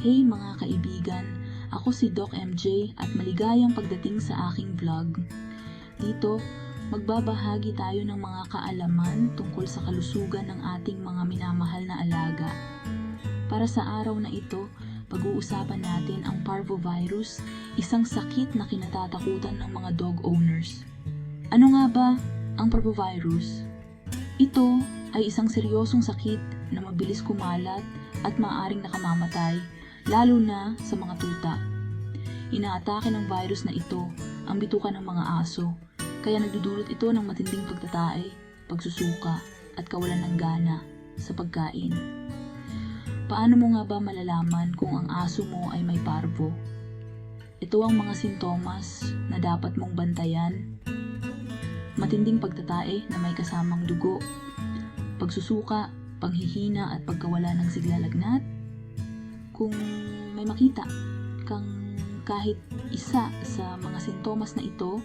Hey mga kaibigan, ako si Doc MJ at maligayang pagdating sa aking vlog. Dito, magbabahagi tayo ng mga kaalaman tungkol sa kalusugan ng ating mga minamahal na alaga. Para sa araw na ito, pag-uusapan natin ang parvovirus, isang sakit na kinatatakutan ng mga dog owners. Ano nga ba ang parvovirus? Ito ay isang seryosong sakit na mabilis kumalat at maaaring nakamamatay, lalo na sa mga tuta. Inaatake ng virus na ito ang bituka ng mga aso, kaya nagdudulot ito ng matinding pagtatae, pagsusuka, at kawalan ng gana sa pagkain. Paano mo nga ba malalaman kung ang aso mo ay may parvo? Ito ang mga sintomas na dapat mong bantayan. Matinding pagtatae na may kasamang dugo, pagsusuka, panghihina at pagkawala ng siglalagnat. Kung may makita kang kahit isa sa mga sintomas na ito,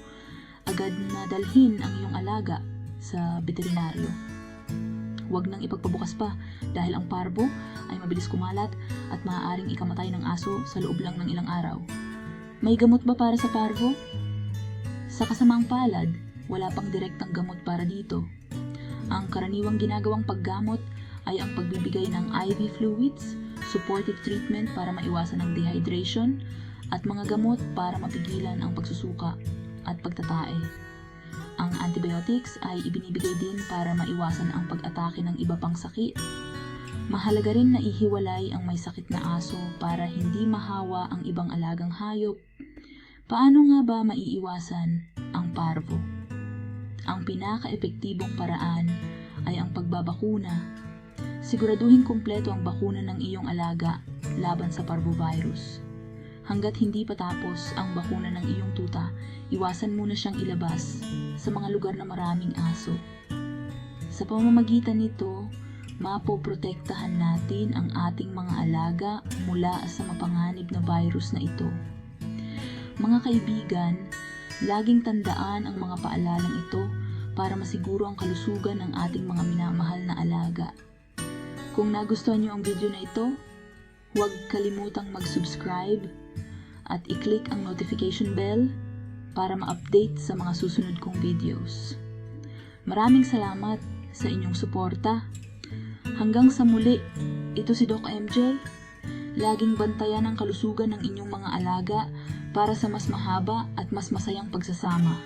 agad na dalhin ang iyong alaga sa veterinaryo. Huwag nang ipagpabukas pa dahil ang parvo ay mabilis kumalat at maaaring ikamatay ng aso sa loob lang ng ilang araw. May gamot ba para sa parvo? Sa kasamaang palad, wala pang direktang gamot para dito. Ang karaniwang ginagawang paggamot ay ang pagbibigay ng IV fluids, supportive treatment para maiwasan ang dehydration, at mga gamot para mapigilan ang pagsusuka at pagtatae. Ang antibiotics ay ibinibigay din para maiwasan ang pag-atake ng iba pang sakit. Mahalaga rin na ihiwalay ang may sakit na aso para hindi mahawa ang ibang alagang hayop. Paano nga ba maiiwasan ang parvo? Ang pinaka-epektibong paraan ay ang pagbabakuna. Siguraduhin kumpleto ang bakuna ng iyong alaga laban sa parvovirus. Hanggat hindi pa tapos ang bakuna ng iyong tuta, iwasan muna siyang ilabas sa mga lugar na maraming aso. Sa pamamagitan nito, mapoprotektahan natin ang ating mga alaga mula sa mapanganib na virus na ito. Mga kaibigan, laging tandaan ang mga paalalang ito para masiguro ang kalusugan ng ating mga minamahal na alaga. Kung nagustuhan niyo ang video na ito, huwag kalimutang mag-subscribe at i-click ang notification bell para ma-update sa mga susunod kong videos. Maraming salamat sa inyong suporta. Hanggang sa muli, ito si Doc MJ. Laging bantayan ang kalusugan ng inyong mga alaga para sa mas mahaba at mas masayang pagsasama.